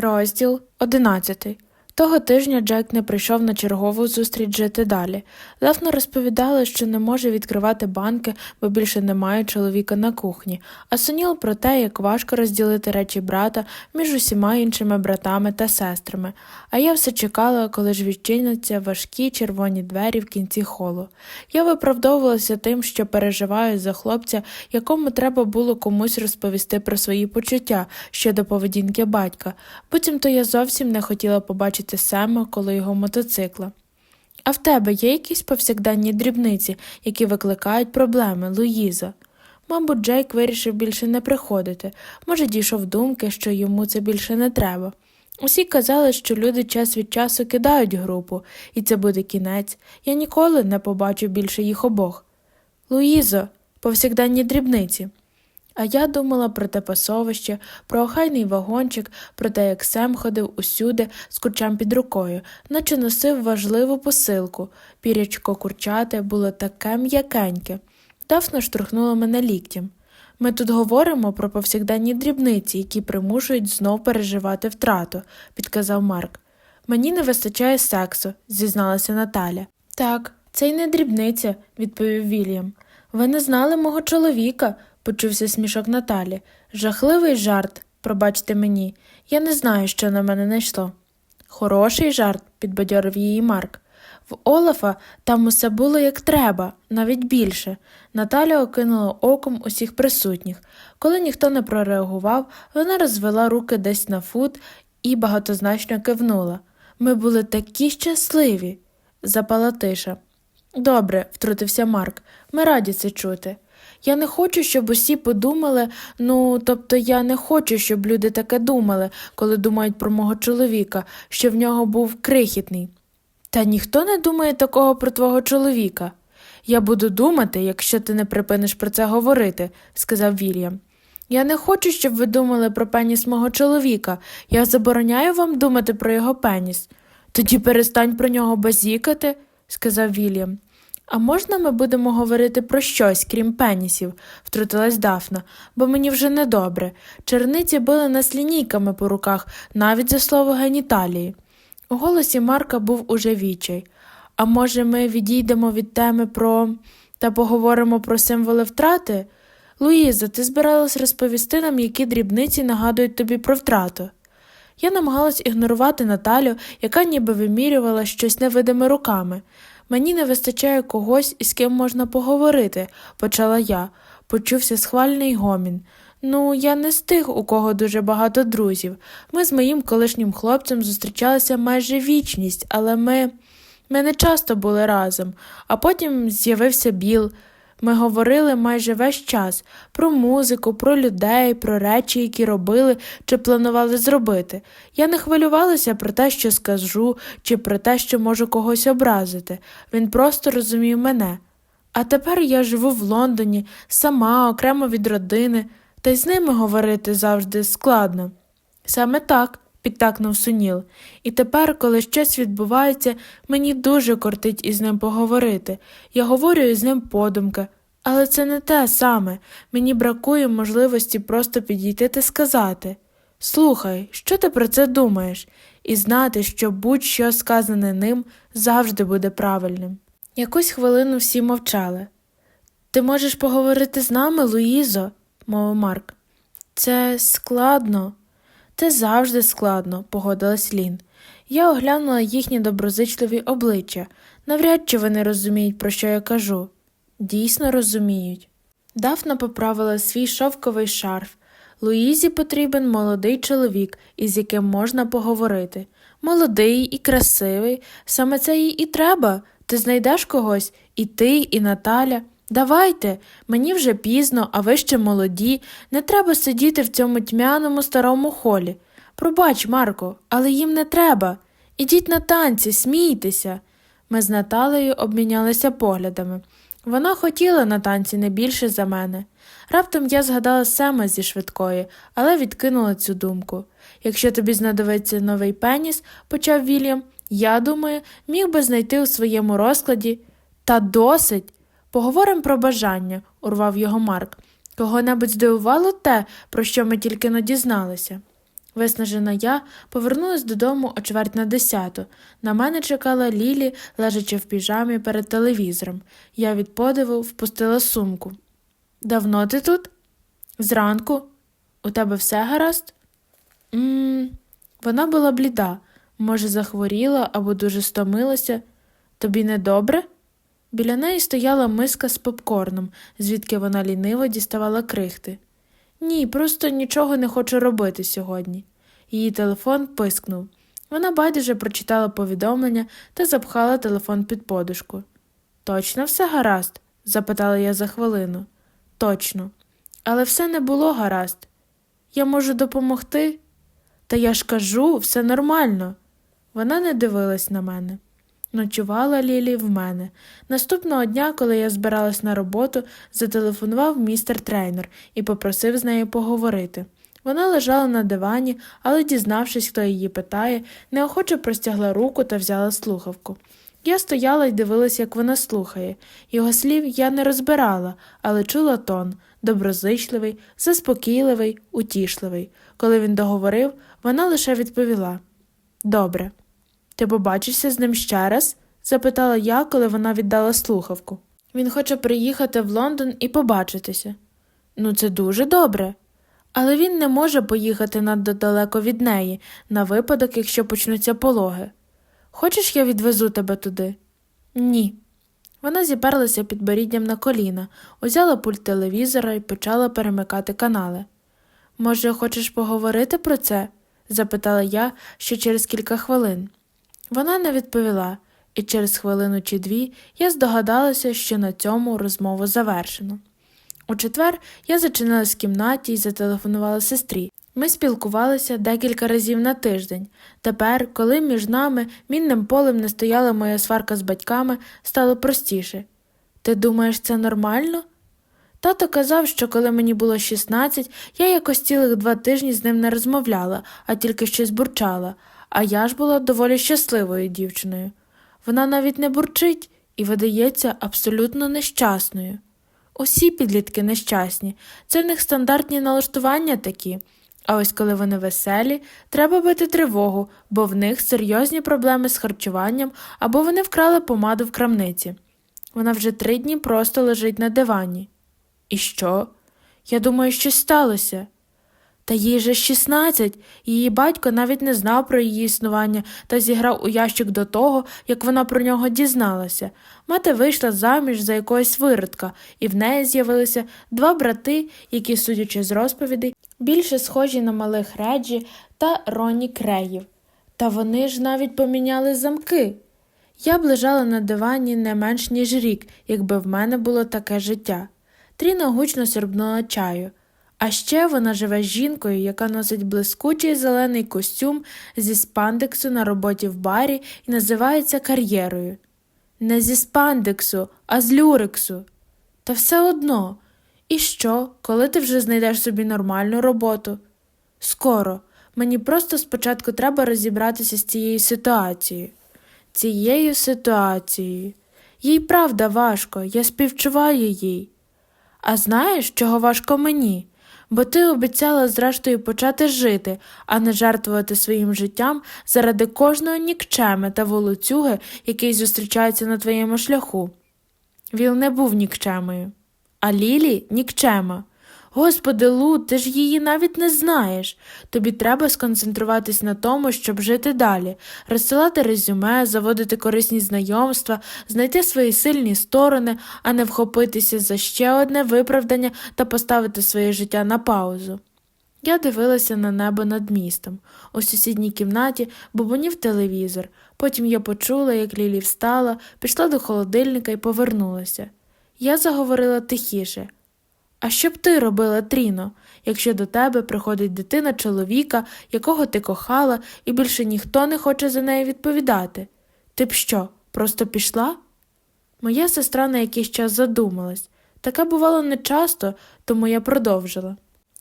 Розділ 11. Того тижня Джек не прийшов на чергову зустріч жити далі. Дафна розповідала, що не може відкривати банки, бо більше немає чоловіка на кухні, а Соніл про те, як важко розділити речі брата між усіма іншими братами та сестрами. А я все чекала, коли ж відчиняться важкі червоні двері в кінці холу. Я виправдовувалася тим, що переживаю за хлопця, якому треба було комусь розповісти про свої почуття щодо поведінки батька. Потім то я зовсім не хотіла побачити Сема коло його мотоцикла. А в тебе є якісь повсякденні дрібниці, які викликають проблеми, Луїза? Мабуть, Джейк вирішив більше не приходити, може, дійшов думки, що йому це більше не треба. Усі казали, що люди час від часу кидають групу, і це буде кінець. Я ніколи не побачу більше їх обох. Луїзо, повсякденні дрібниці. А я думала про те пасовище, про охайний вагончик, про те, як Сем ходив усюди з курчам під рукою, наче носив важливу посилку. Пірячко курчате було таке м'якеньке. Дафна штурхнула мене ліктем. Ми тут говоримо про повсякденні дрібниці, які примушують знов переживати втрату, підказав Марк. Мені не вистачає сексу, зізналася Наталя. Так, це й не дрібниця, відповів Вільям. Ви не знали мого чоловіка, почувся смішок Наталі. Жахливий жарт, пробачте мені. Я не знаю, що на мене найшло. Хороший жарт, підбадьорив її Марк. В Олафа там усе було як треба, навіть більше. Наталя окинула оком усіх присутніх. Коли ніхто не прореагував, вона розвела руки десь на фут і багатозначно кивнула. Ми були такі щасливі. Запала тиша. Добре, втрутився Марк. Ми раді це чути. Я не хочу, щоб усі подумали, ну, тобто я не хочу, щоб люди таке думали, коли думають про мого чоловіка, що в нього був крихітний. Та ніхто не думає такого про твого чоловіка. Я буду думати, якщо ти не припиниш про це говорити, сказав Вільям. Я не хочу, щоб ви думали про пеніс мого чоловіка. Я забороняю вам думати про його пеніс. Тоді перестань про нього базікати, сказав Вільям. А можна ми будемо говорити про щось, крім пенісів, втрутилась Дафна, бо мені вже недобре. Черниці били нас лінійками по руках, навіть за слово геніталії. У голосі Марка був уже відчай. А може, ми відійдемо від теми про та поговоримо про символи втрати? Луїза, ти збиралась розповісти нам, які дрібниці нагадують тобі про втрату. Я намагалась ігнорувати Наталю, яка ніби вимірювала щось невидими руками. Мені не вистачає когось, із ким можна поговорити, почала я. Почувся схвальний гомін. Ну, я не з тих, у кого дуже багато друзів. Ми з моїм колишнім хлопцем зустрічалися майже вічність, але ми. Ми не часто були разом, а потім з'явився Біл. Ми говорили майже весь час про музику, про людей, про речі, які робили чи планували зробити. Я не хвилювалася про те, що скажу, чи про те, що можу когось образити. Він просто розумів мене. А тепер я живу в Лондоні, сама, окремо від родини, та й з ними говорити завжди складно. Саме так, підтакнув Суніл. І тепер, коли щось відбувається, мені дуже кортить із ним поговорити. Я говорю із ним подумки. Але це не те саме. Мені бракує можливості просто підійти та сказати Слухай, що ти про це думаєш? І знати, що будь-що сказане ним завжди буде правильним. Якусь хвилину всі мовчали. Ти можеш поговорити з нами, Луїзо, мовив Марк. Це складно. Це завжди складно, погодилась Лін. Я оглянула їхні доброзичливі обличчя. Навряд чи вони розуміють, про що я кажу. Дійсно розуміють. Дафна поправила свій шовковий шарф. Луїзі потрібен молодий чоловік, із яким можна поговорити. Молодий і красивий, саме це їй і треба. Ти знайдеш когось, і ти, і Наталя. Давайте, мені вже пізно, а ви ще молоді, не треба сидіти в цьому тьмяному старому холі. Пробач, Марко, але їм не треба. Ідіть на танці, смійтеся. Ми з Наталею обмінялися поглядами. Вона хотіла на танці не більше за мене. Раптом я згадала Сема зі швидкої, але відкинула цю думку. Якщо тобі знадобиться новий пеніс, почав Вільям, я думаю, міг би знайти у своєму розкладі. Та досить. Поговоримо про бажання, урвав його Марк. Кого небудь здивувало те, про що ми тільки не дізналися. Виснажена я повернулась додому о чверть на десяту. На мене чекала Лілі, лежачи в піжамі перед телевізором. Я від подиву впустила сумку. Давно ти тут? Зранку. У тебе все гаразд? Мм, вона була бліда, може, захворіла або дуже стомилася. Тобі не добре? Біля неї стояла миска з попкорном, звідки вона ліниво діставала крихти. Ні, просто нічого не хочу робити сьогодні. Її телефон пискнув. Вона байдуже прочитала повідомлення та запхала телефон під подушку. Точно все гаразд? запитала я за хвилину. Точно. Але все не було гаразд. Я можу допомогти? Та я ж кажу, все нормально. Вона не дивилась на мене. Ночувала Лілі в мене. Наступного дня, коли я збиралась на роботу, зателефонував містер трейнер і попросив з нею поговорити. Вона лежала на дивані, але, дізнавшись, хто її питає, неохоче простягла руку та взяла слухавку. Я стояла і дивилась, як вона слухає. Його слів я не розбирала, але чула тон доброзичливий, заспокійливий, утішливий. Коли він договорив, вона лише відповіла Добре. Ти побачишся з ним ще раз? запитала я, коли вона віддала слухавку. Він хоче приїхати в Лондон і побачитися. Ну, це дуже добре. Але він не може поїхати надто далеко від неї, на випадок, якщо почнуться пологи. Хочеш, я відвезу тебе туди? Ні. Вона зіперлася підборіддям на коліна, узяла пульт телевізора і почала перемикати канали. Може, хочеш поговорити про це? запитала я ще через кілька хвилин. Вона не відповіла, і через хвилину чи дві я здогадалася, що на цьому розмову завершено. У четвер я зачинилась в кімнаті і зателефонувала сестрі. Ми спілкувалися декілька разів на тиждень. Тепер, коли між нами мінним полем не стояла моя сварка з батьками, стало простіше. Ти думаєш, це нормально? Тато казав, що коли мені було 16, я якось цілих два тижні з ним не розмовляла, а тільки щось бурчала, а я ж була доволі щасливою дівчиною. Вона навіть не бурчить і видається абсолютно нещасною. Усі підлітки нещасні, це в них стандартні налаштування такі. А ось коли вони веселі, треба бити тривогу, бо в них серйозні проблеми з харчуванням або вони вкрали помаду в крамниці. Вона вже три дні просто лежить на дивані. І що? Я думаю, щось сталося. Та їй же 16, її батько навіть не знав про її існування та зіграв у ящик до того, як вона про нього дізналася. Мати вийшла заміж за якогось виродка, і в неї з'явилися два брати, які, судячи з розповідей, більше схожі на малих Реджі та Ронні Креїв. Та вони ж навіть поміняли замки. Я б лежала на дивані не менш ніж рік, якби в мене було таке життя. Тріна гучно сьорбнула чаю. А ще вона живе з жінкою, яка носить блискучий зелений костюм зі спандексу на роботі в барі і називається кар'єрою. Не зі спандексу, а з люрексу. Та все одно. І що, коли ти вже знайдеш собі нормальну роботу? Скоро. Мені просто спочатку треба розібратися з цією ситуацією. Цією ситуацією. Їй правда важко, я співчуваю їй. А знаєш, чого важко мені? Бо ти обіцяла зрештою почати жити, а не жертвувати своїм життям заради кожного нікчеми та волоцюги, який зустрічається на твоєму шляху. Віл не був нікчемою, а Лілі нікчема. Господи, Лу, ти ж її навіть не знаєш. Тобі треба сконцентруватись на тому, щоб жити далі, розсилати резюме, заводити корисні знайомства, знайти свої сильні сторони, а не вхопитися за ще одне виправдання та поставити своє життя на паузу. Я дивилася на небо над містом. У сусідній кімнаті бубонів телевізор. Потім я почула, як Лілі встала, пішла до холодильника і повернулася. Я заговорила тихіше. А що б ти робила, Тріно, якщо до тебе приходить дитина чоловіка, якого ти кохала, і більше ніхто не хоче за неї відповідати? Ти б що, просто пішла? Моя сестра на якийсь час задумалась. Таке бувало нечасто, тому я продовжила.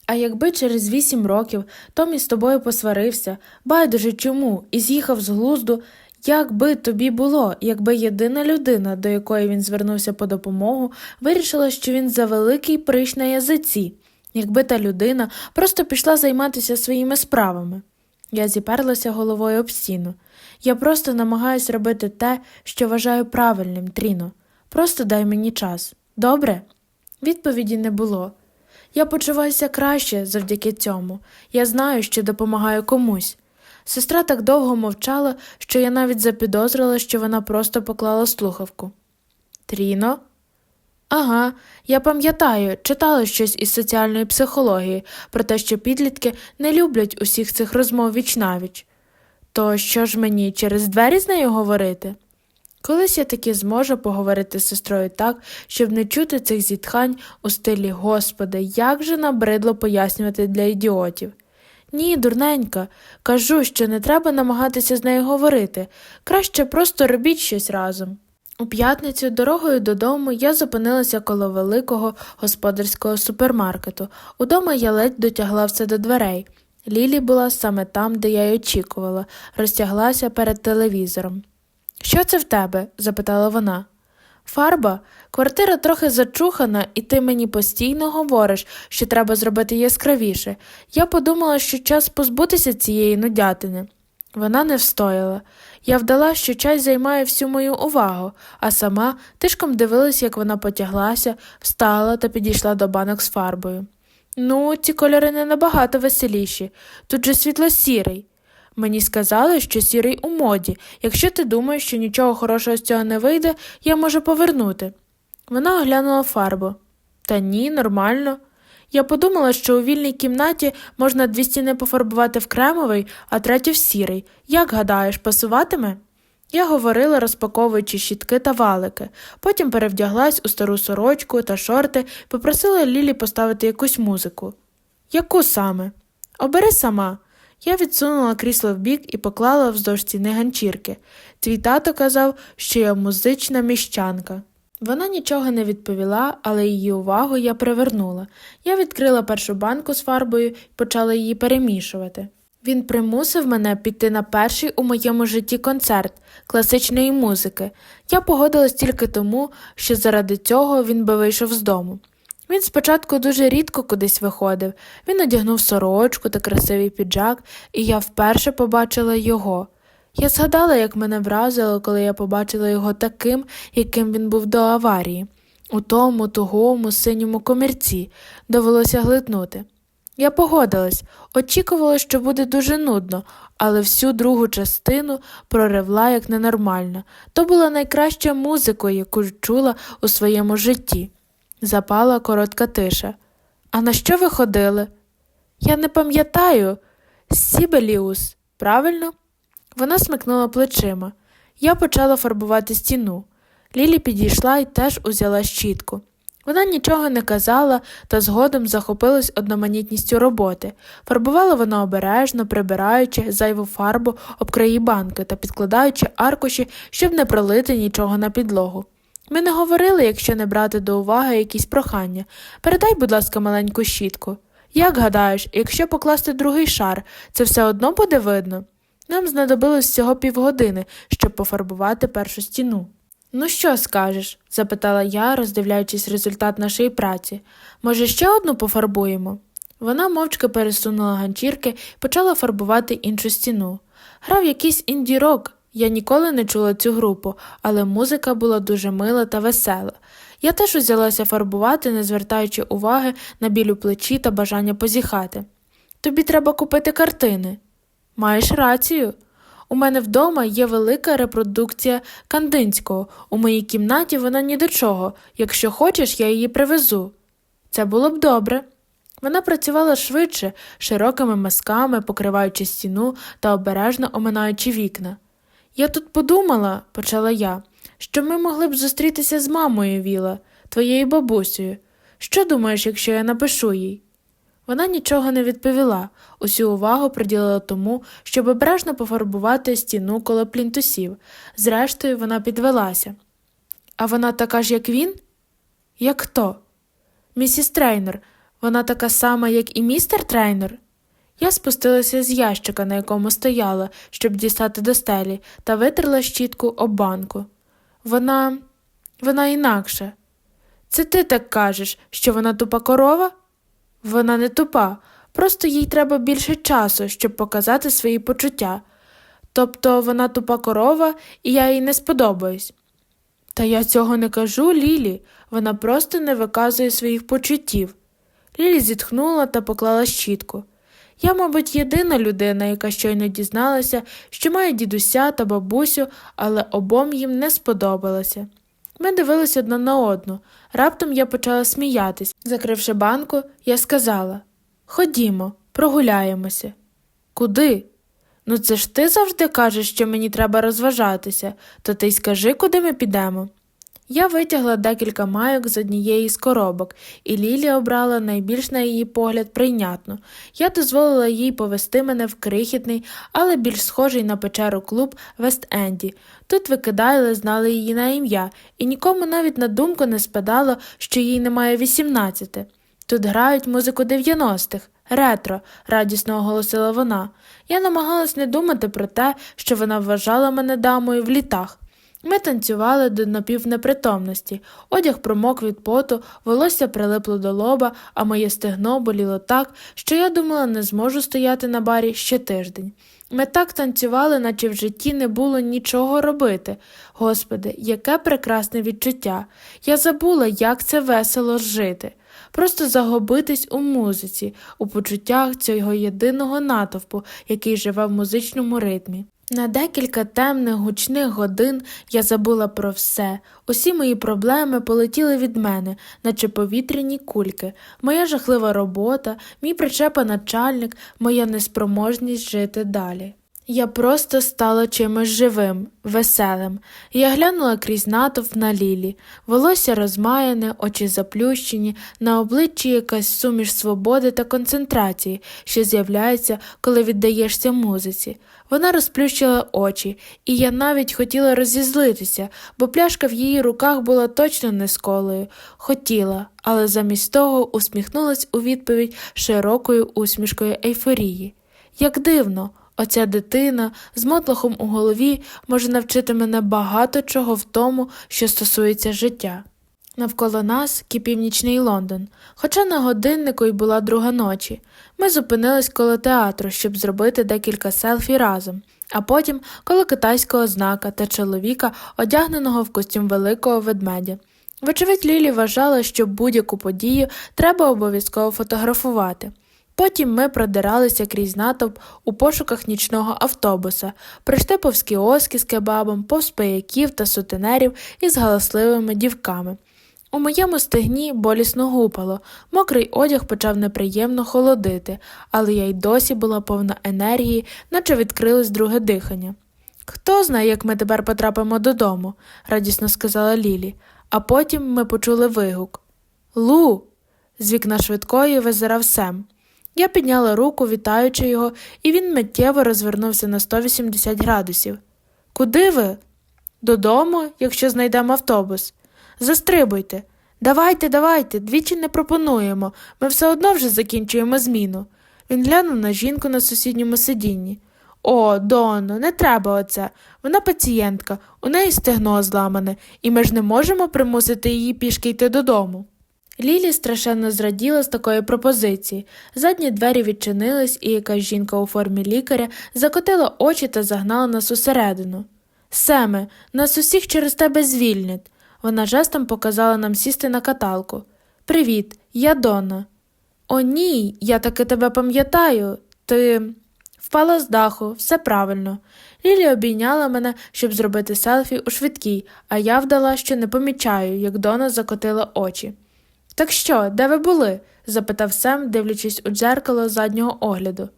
А якби через вісім років Томі з тобою посварився, байдуже чому, і з'їхав з глузду, як би тобі було, якби єдина людина, до якої він звернувся по допомогу, вирішила, що він завеликий прищ на язиці, якби та людина просто пішла займатися своїми справами. Я зіперлася головою об стіну. Я просто намагаюсь робити те, що вважаю правильним, Тріно. Просто дай мені час. Добре? Відповіді не було. Я почуваюся краще завдяки цьому. Я знаю, що допомагаю комусь. Сестра так довго мовчала, що я навіть запідозрила, що вона просто поклала слухавку. Тріно? Ага, я пам'ятаю, читала щось із соціальної психології про те, що підлітки не люблять усіх цих розмов віч-навіч. То що ж мені через двері з нею говорити? Колись я таки зможу поговорити з сестрою так, щоб не чути цих зітхань у стилі Господи, як же набридло пояснювати для ідіотів. Ні, дурненька, кажу, що не треба намагатися з нею говорити, краще просто робіть щось разом. У п'ятницю дорогою додому я зупинилася коло великого господарського супермаркету. Удома я ледь дотягла все до дверей. Лілі була саме там, де я й очікувала, розтяглася перед телевізором. Що це в тебе? запитала вона. Фарба, квартира трохи зачухана, і ти мені постійно говориш, що треба зробити яскравіше. Я подумала, що час позбутися цієї нудятини. Вона не встояла. Я вдала, що чай займає всю мою увагу, а сама тишком дивилась, як вона потяглася, встала та підійшла до банок з фарбою. Ну, ці кольори не набагато веселіші. Тут же світло сірий. Мені сказали, що сірий у моді. Якщо ти думаєш, що нічого хорошого з цього не вийде, я можу повернути. Вона оглянула фарбу. Та ні, нормально. Я подумала, що у вільній кімнаті можна дві стіни пофарбувати в кремовий, а третю в сірий. Як гадаєш, пасуватиме? Я говорила, розпаковуючи щітки та валики, потім перевдяглась у стару сорочку та шорти, попросила Лілі поставити якусь музику. Яку саме? Обери сама. Я відсунула крісло вбік і поклала вздовж стіни ганчірки. Твій тато казав, що я музична міщанка. Вона нічого не відповіла, але її увагу я привернула. Я відкрила першу банку з фарбою і почала її перемішувати. Він примусив мене піти на перший у моєму житті концерт класичної музики. Я погодилась тільки тому, що заради цього він би вийшов з дому. Він спочатку дуже рідко кудись виходив. Він одягнув сорочку та красивий піджак, і я вперше побачила його. Я згадала, як мене вразило, коли я побачила його таким, яким він був до аварії. У тому тугому синьому комірці довелося глитнути. Я погодилась, очікувала, що буде дуже нудно, але всю другу частину проривла як ненормальна. То була найкраща музика, яку чула у своєму житті. Запала коротка тиша. А на що ви ходили? Я не пам'ятаю. Сібеліус, правильно? Вона смикнула плечима. Я почала фарбувати стіну. Лілі підійшла і теж узяла щітку. Вона нічого не казала та згодом захопилась одноманітністю роботи. Фарбувала вона обережно, прибираючи зайву фарбу об краї банки та підкладаючи аркуші, щоб не пролити нічого на підлогу. Ми не говорили, якщо не брати до уваги якісь прохання. Передай, будь ласка, маленьку щітку. Як гадаєш, якщо покласти другий шар, це все одно буде видно? Нам знадобилось всього півгодини, щоб пофарбувати першу стіну. Ну, що скажеш? запитала я, роздивляючись результат нашої праці. Може, ще одну пофарбуємо? Вона мовчки пересунула ганчірки і почала фарбувати іншу стіну. Грав якийсь інді-рок. Я ніколи не чула цю групу, але музика була дуже мила та весела. Я теж узялася фарбувати, не звертаючи уваги на біль у плечі та бажання позіхати. Тобі треба купити картини. Маєш рацію. У мене вдома є велика репродукція Кандинського. У моїй кімнаті вона ні до чого. Якщо хочеш, я її привезу. Це було б добре. Вона працювала швидше, широкими мазками, покриваючи стіну та обережно оминаючи вікна. Я тут подумала, почала я, що ми могли б зустрітися з мамою Віла, твоєю бабусею. Що думаєш, якщо я напишу їй? Вона нічого не відповіла, усю увагу приділила тому, щоб обережно пофарбувати стіну коло плінтусів. Зрештою, вона підвелася. А вона така ж, як він? Як хто? Місіс Трейнер, вона така сама, як і містер Трейнер? Я спустилася з ящика, на якому стояла, щоб дістати до стелі, та витерла щітку об банку. Вона. вона інакша. Це ти так кажеш, що вона тупа корова? Вона не тупа, просто їй треба більше часу, щоб показати свої почуття. Тобто вона тупа корова, і я їй не сподобаюсь. Та я цього не кажу, Лілі, вона просто не виказує своїх почуттів. Лілі зітхнула та поклала щітку. Я, мабуть, єдина людина, яка щойно дізналася, що має дідуся та бабусю, але обом їм не сподобалося. Ми дивилися одна на одну. Раптом я почала сміятись. Закривши банку, я сказала Ходімо, прогуляємося. Куди? Ну, це ж ти завжди кажеш, що мені треба розважатися, то ти й скажи, куди ми підемо. Я витягла декілька майок з однієї з коробок, і Лілі обрала найбільш на її погляд прийнятну. Я дозволила їй повести мене в крихітний, але більш схожий на печеру клуб Вест-Енді. Тут викидали, знали її на ім'я, і нікому навіть на думку не спадало, що їй немає 18. Тут грають музику 90-х. Ретро, радісно оголосила вона. Я намагалась не думати про те, що вона вважала мене дамою в літах. Ми танцювали до напівнепритомності, одяг промок від поту, волосся прилипло до лоба, а моє стегно боліло так, що я думала, не зможу стояти на барі ще тиждень. Ми так танцювали, наче в житті не було нічого робити. Господи, яке прекрасне відчуття. Я забула, як це весело жити. Просто загубитись у музиці, у почуттях цього єдиного натовпу, який живе в музичному ритмі. На декілька темних гучних годин я забула про все. Усі мої проблеми полетіли від мене, наче повітряні кульки, моя жахлива робота, мій причепа начальник, моя неспроможність жити далі. Я просто стала чимось живим, веселим. Я глянула крізь натовп на лілі, волосся розмаяне, очі заплющені, на обличчі якась суміш свободи та концентрації, що з'являється, коли віддаєшся музиці. Вона розплющила очі, і я навіть хотіла розізлитися, бо пляшка в її руках була точно не з колою. Хотіла, але замість того усміхнулась у відповідь широкою усмішкою ейфорії. Як дивно, оця дитина з мотлохом у голові може навчити мене багато чого в тому, що стосується життя. Навколо нас кипів нічний Лондон, хоча на годиннику й була друга ночі. Ми зупинились коло театру, щоб зробити декілька селфі разом, а потім коло китайського знака та чоловіка, одягненого в костюм великого ведмедя. Вочевидь, Лілі вважала, що будь-яку подію треба обов'язково фотографувати. Потім ми продиралися крізь натовп у пошуках нічного автобуса, пройшли повз кіоски з кебабом, повз пияків та сутенерів із галасливими дівками. У моєму стегні болісно гупало, мокрий одяг почав неприємно холодити, але я й досі була повна енергії, наче відкрилось друге дихання. Хто знає, як ми тепер потрапимо додому, радісно сказала Лілі, а потім ми почули вигук. Лу. з вікна швидкої визирав Сем. Я підняла руку, вітаючи його, і він миттєво розвернувся на 180 градусів. Куди ви? Додому, якщо знайдемо автобус. Застрибуйте. Давайте, давайте, двічі не пропонуємо. Ми все одно вже закінчуємо зміну. Він глянув на жінку на сусідньому сидінні. О, Донно, не треба оце. Вона пацієнтка, у неї стегно зламане, і ми ж не можемо примусити її пішки йти додому. Лілі страшенно зраділа з такої пропозиції. Задні двері відчинились, і якась жінка у формі лікаря закотила очі та загнала нас усередину. Семе, нас усіх через тебе звільнять. Вона жестом показала нам сісти на каталку. Привіт, я Донна. О, ні, я таки тебе пам'ятаю. Ти впала з даху, все правильно. Лілі обійняла мене, щоб зробити селфі у швидкій, а я вдала, що не помічаю, як Дона закотила очі. Так що, де ви були? запитав Сем, дивлячись у дзеркало заднього огляду.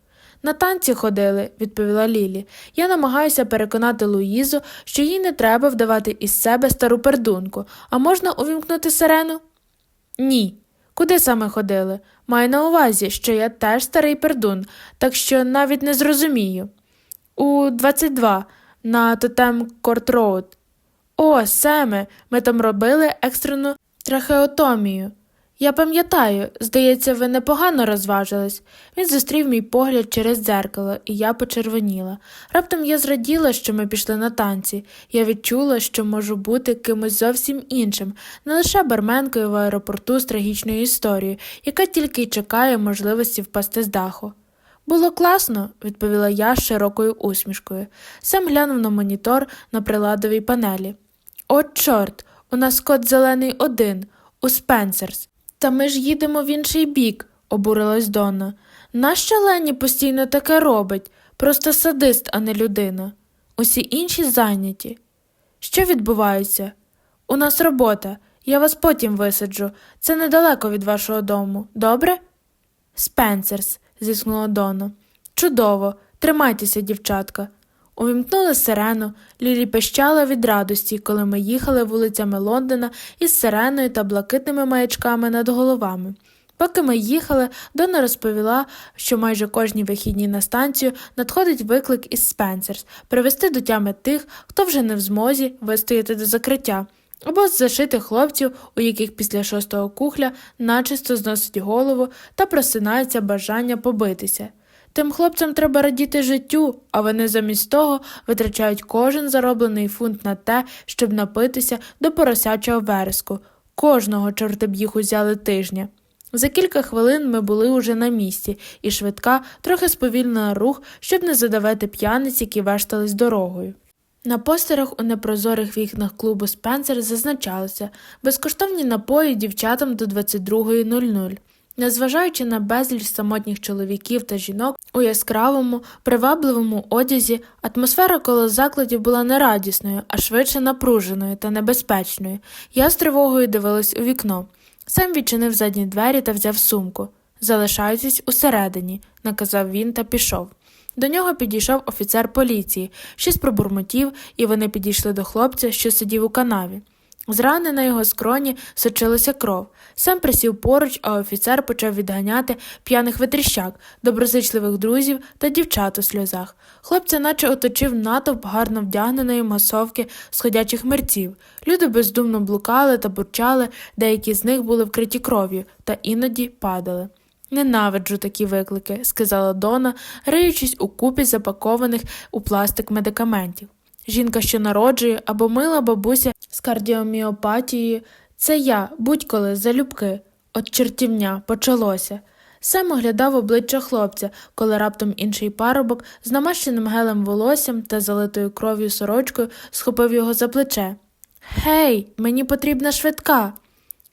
На танці ходили, відповіла Лілі. Я намагаюся переконати Луїзу, що їй не треба вдавати із себе стару пердунку, а можна увімкнути сирену? Ні. Куди саме ходили? Маю на увазі, що я теж старий пердун, так що навіть не зрозумію. У 22 на тотем Корт Роуд. О, Семе, ми там робили екстрену трахеотомію. Я пам'ятаю, здається, ви непогано розважились. Він зустрів мій погляд через дзеркало, і я почервоніла. Раптом я зраділа, що ми пішли на танці. Я відчула, що можу бути кимось зовсім іншим, не лише барменкою в аеропорту з трагічною історією, яка тільки й чекає можливості впасти з даху. Було класно, відповіла я з широкою усмішкою. Сам глянув на монітор на приладовій панелі. От чорт, у нас код зелений один, у Спенсерс. Та ми ж їдемо в інший бік, обурилась Донна. Нащо Лені постійно таке робить? Просто садист, а не людина. Усі інші зайняті. Що відбувається? У нас робота. Я вас потім висаджу. Це недалеко від вашого дому. Добре? Спенсерс, зіскнула Донна. Чудово. Тримайтеся, дівчатка. Увімкнули сирену, Лілі пищала від радості, коли ми їхали вулицями Лондона із сиреною та блакитними маячками над головами. Поки ми їхали, Дона розповіла, що майже кожні вихідні на станцію надходить виклик із Спенсерс привести до тями тих, хто вже не в змозі вистояти до закриття, або зашити хлопців, у яких після шостого кухля начисто зносить голову та просинається бажання побитися. Тим хлопцям треба радіти життю, а вони замість того витрачають кожен зароблений фунт на те, щоб напитися до поросячого вереску. Кожного чорти б їх узяли тижня. За кілька хвилин ми були уже на місці, і швидка трохи сповільнила рух, щоб не задавати п'яниць, які вештались дорогою. На постерах у непрозорих вікнах клубу Спенсер зазначалося безкоштовні напої дівчатам до 22.00. Незважаючи на безліч самотніх чоловіків та жінок у яскравому, привабливому одязі, атмосфера коло закладів була не радісною, а швидше напруженою та небезпечною. Я з тривогою дивилась у вікно. Сам відчинив задні двері та взяв сумку. Залишайтесь усередині, наказав він та пішов. До нього підійшов офіцер поліції, щось пробурмотів, і вони підійшли до хлопця, що сидів у канаві. З рани на його скроні сочилася кров. Сам присів поруч, а офіцер почав відганяти п'яних витріщак, доброзичливих друзів та дівчат у сльозах. Хлопця наче оточив натовп гарно вдягненої масовки сходячих мерців. Люди бездумно блукали та бурчали, деякі з них були вкриті кров'ю та іноді падали. Ненавиджу такі виклики, сказала Дона, риючись у купі запакованих у пластик медикаментів. Жінка, що народжує, або мила бабуся з кардіоміопатією, це я, будь-коли залюбки. От чертівня почалося. Сем оглядав обличчя хлопця, коли раптом інший парубок з намащеним гелем волоссям та залитою кров'ю сорочкою схопив його за плече. Гей, мені потрібна швидка.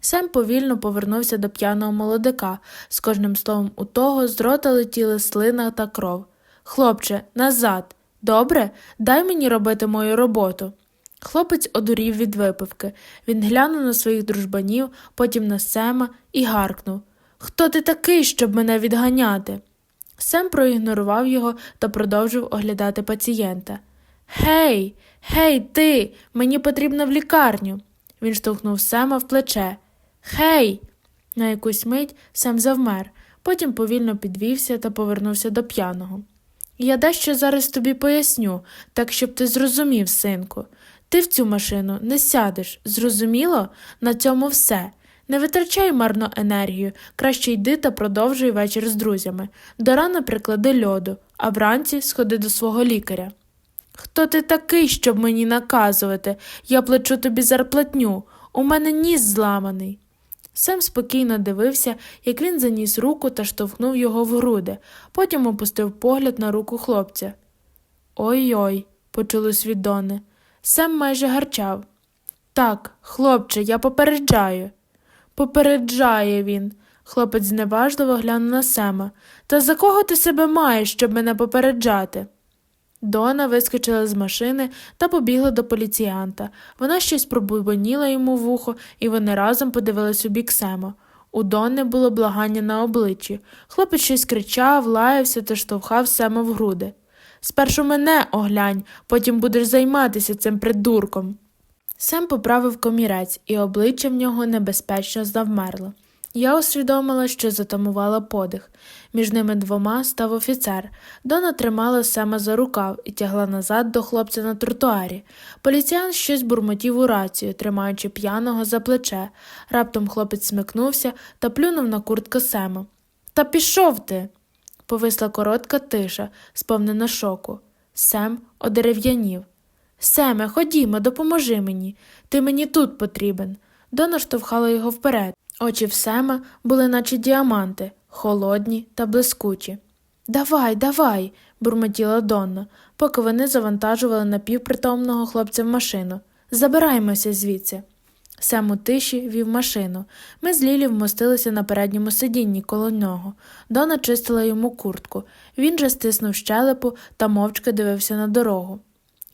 Сем повільно повернувся до п'яного молодика, з кожним словом у того з рота летіли слина та кров. Хлопче, назад. Добре, дай мені робити мою роботу. Хлопець одурів від випивки. Він глянув на своїх дружбанів, потім на Сема і гаркнув Хто ти такий, щоб мене відганяти? Сем проігнорував його та продовжив оглядати пацієнта. Гей, гей, ти, мені потрібно в лікарню. Він штовхнув Сема в плече. Гей. На якусь мить Сем завмер, потім повільно підвівся та повернувся до п'яного. Я дещо зараз тобі поясню, так щоб ти зрозумів, синку. Ти в цю машину не сядеш, зрозуміло? На цьому все. Не витрачай марно енергію, краще йди та продовжуй вечір з друзями. До рана приклади льоду, а вранці сходи до свого лікаря. Хто ти такий, щоб мені наказувати? Я плачу тобі зарплатню. У мене ніс зламаний. Сем спокійно дивився, як він заніс руку та штовхнув його в груди, потім опустив погляд на руку хлопця. Ой-ой, почулось від Дони. Сем майже гарчав. Так, хлопче, я попереджаю. Попереджає він. Хлопець зневажливо глянув на Сема. Та за кого ти себе маєш, щоб мене попереджати? Дона вискочила з машини та побігла до поліціянта. Вона щось пробубоніла йому в ухо, і вони разом подивились у бік Сема. У Донни було благання на обличчі. Хлопець щось кричав, лаявся та штовхав Сема в груди. Спершу мене оглянь, потім будеш займатися цим придурком. Сем поправив комірець, і обличчя в нього небезпечно завмерло. Я усвідомила, що затамувала подих. Між ними двома став офіцер. Дона тримала Сема за рукав і тягла назад до хлопця на тротуарі. Поліціян щось бурмотів у рацію, тримаючи п'яного за плече. Раптом хлопець смикнувся та плюнув на куртку Сема. Та пішов ти. Повисла коротка тиша, сповнена шоку. Сем одерев'янів. Семе, ходімо, допоможи мені. Ти мені тут потрібен. Дона штовхала його вперед. Очі в Сема були, наче діаманти, холодні та блискучі. Давай, давай, бурмотіла Донна, поки вони завантажували напівпритомного хлопця в машину. Забираємося звідси. Сем у тиші вів машину. Ми з Лілі вмостилися на передньому сидінні коло нього. Дона чистила йому куртку. Він же стиснув щелепу та мовчки дивився на дорогу.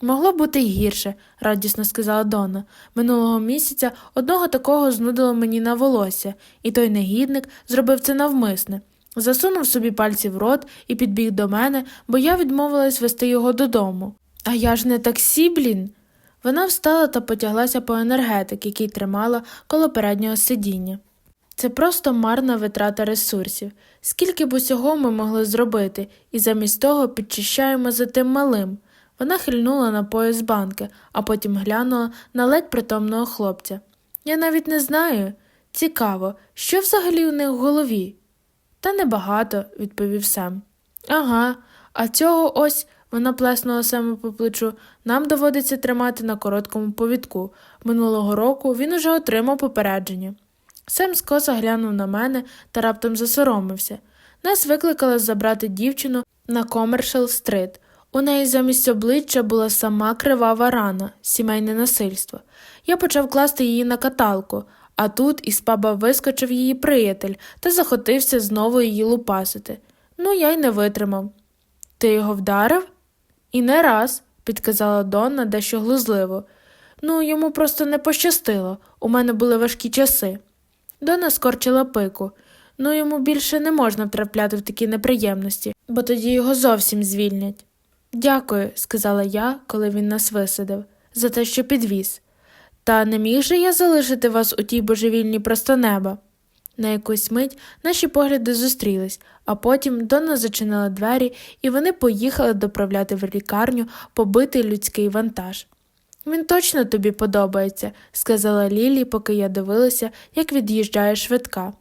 Могло бути й гірше, радісно сказала Дона. Минулого місяця одного такого знудило мені на волосся, і той негідник зробив це навмисне. Засунув собі пальці в рот і підбіг до мене, бо я відмовилась вести його додому. А я ж не таксі, блін. Вона встала та потяглася по енергетик, який тримала коло переднього сидіння. Це просто марна витрата ресурсів. Скільки б усього ми могли зробити, і замість того підчищаємо за тим малим. Вона хильнула на пояс банки, а потім глянула на ледь притомного хлопця. Я навіть не знаю. Цікаво, що взагалі у них в голові? Та небагато, відповів Сем. Ага, а цього ось, вона плеснула Сема по плечу, нам доводиться тримати на короткому повідку. Минулого року він уже отримав попередження. Сем скоса глянув на мене та раптом засоромився. Нас викликали забрати дівчину на Комершал стрит. У неї замість обличчя була сама кривава рана, сімейне насильство. Я почав класти її на каталку, а тут із паба вискочив її приятель та захотився знову її лупасити. Ну, я й не витримав. Ти його вдарив? І не раз, підказала Донна дещо глузливо. Ну, йому просто не пощастило. У мене були важкі часи. Дона скорчила пику. Ну, йому більше не можна втрапляти в такі неприємності, бо тоді його зовсім звільнять. Дякую, сказала я, коли він нас висадив, за те, що підвіз. Та не міг же я залишити вас у тій божевільній просто неба. На якусь мить наші погляди зустрілись, а потім Донна зачинила двері, і вони поїхали доправляти в лікарню побитий людський вантаж. Він точно тобі подобається, сказала Лілі, поки я дивилася, як від'їжджає швидка.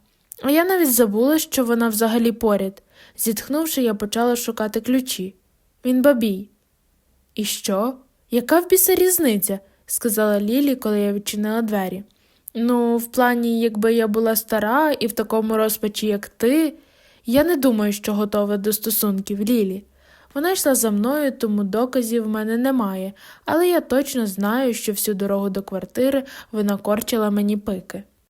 А я навіть забула, що вона взагалі поряд. Зітхнувши, я почала шукати ключі. Він бабій. І що? Яка в біса різниця? сказала Лілі, коли я відчинила двері. Ну, в плані, якби я була стара і в такому розпачі, як ти, я не думаю, що готова до стосунків Лілі. Вона йшла за мною, тому доказів в мене немає, але я точно знаю, що всю дорогу до квартири вона корчила мені пики.